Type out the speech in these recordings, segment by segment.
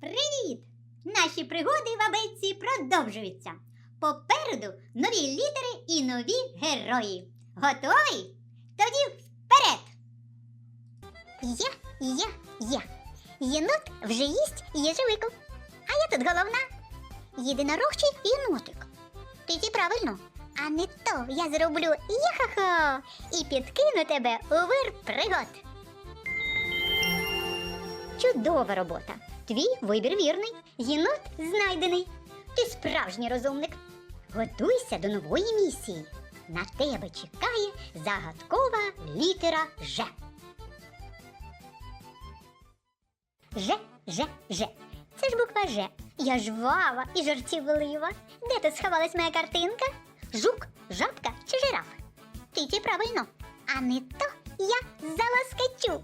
Привіт! Наші пригоди в абетці продовжуються. Попереду нові літери і нові герої. Готові? Тоді вперед! Я, я, я. Єнот вже їсть їжевику. А я тут головна. Єдинорог чи єнотик? Тільки правильно. А не то я зроблю яхахо і підкину тебе у вир пригод. Чудова робота. Твій вибір вірний. Єнот знайдений. Ти справжній розумник. Готуйся до нової місії. На тебе чекає загадкова літера Ж. Ж, Ж, Ж. Це ж буква Ж. Я жвава і жартівлива. Де тут сховалась моя картинка? Жук, жабка чи жираф? Тільки правильно. А не то я заласкачу.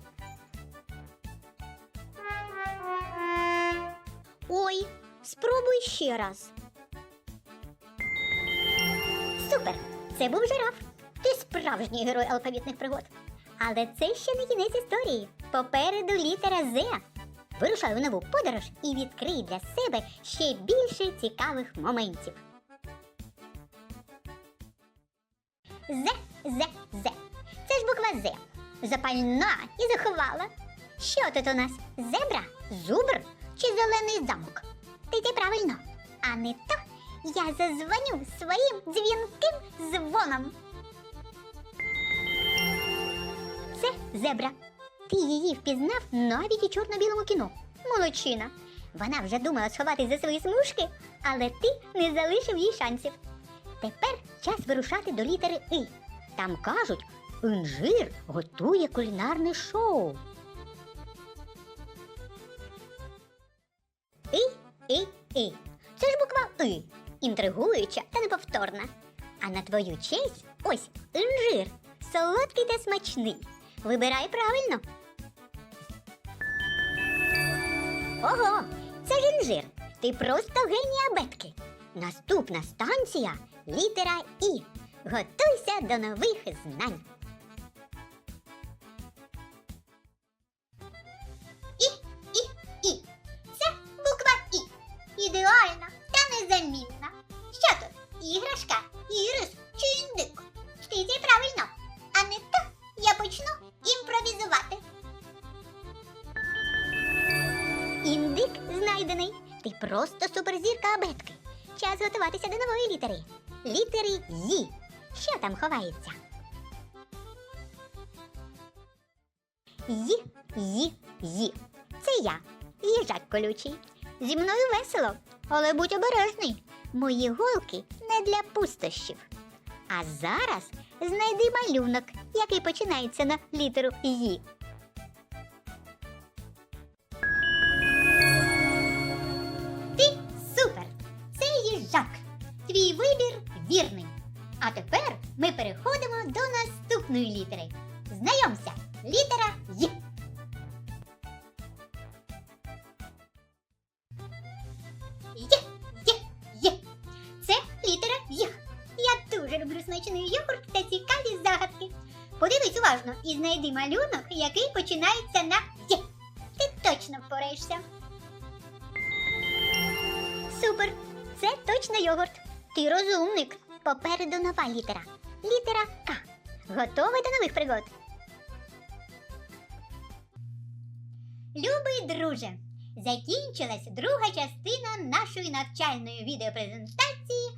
Спробуй ще раз. Супер! Це був жираф. Ти справжній герой алфавітних пригод. Але це ще не кінець історії. Попереду літера З. Вирушай у нову подорож і відкрий для себе ще більше цікавих моментів. З, З, З. Це ж буква З. Запальна і заховала. Що тут у нас? Зебра, зубр чи зелений замок? Ти йди правильно. А не то я зазвоню своїм дзвінким дзвоном. Це зебра. Ти її впізнав навіть у чорно-білому кіно. Молодчина. Вона вже думала сховатись за свої смужки, але ти не залишив їй шансів. Тепер час вирушати до літери И. Там кажуть, інжир готує кулінарне шоу. І, і. Це ж буква И. Інтригуюча та неповторна. А на твою честь ось інжир. Солодкий та смачний. Вибирай правильно. Ого, це ж інжир. Ти просто геній абетки. Наступна станція літера І. Готуйся до нових знань. Знайдений. Ти просто суперзірка абетки. Час готуватися до нової літери. Літери Ї. Що там ховається? Ї, Ї, Ї. Це я, їжак колючий. Зі мною весело, але будь обережний. Мої голки не для пустощів. А зараз знайди малюнок, який починається на літеру Ї. вірний. А тепер ми переходимо до наступної літери. Знайомся, літера Й. Є, є, є. Це літера Й. Я дуже люблю смачний йогурт та цікаві загадки. Подивись уважно і знайди малюнок, який починається на Й. Ти точно впораєшся. Супер! Це точно йогурт. Ти розумник. Попереду нова літера. Літера К. Готовий до нових пригод. Любий друже, закінчилась друга частина нашої навчальної відеопрезентації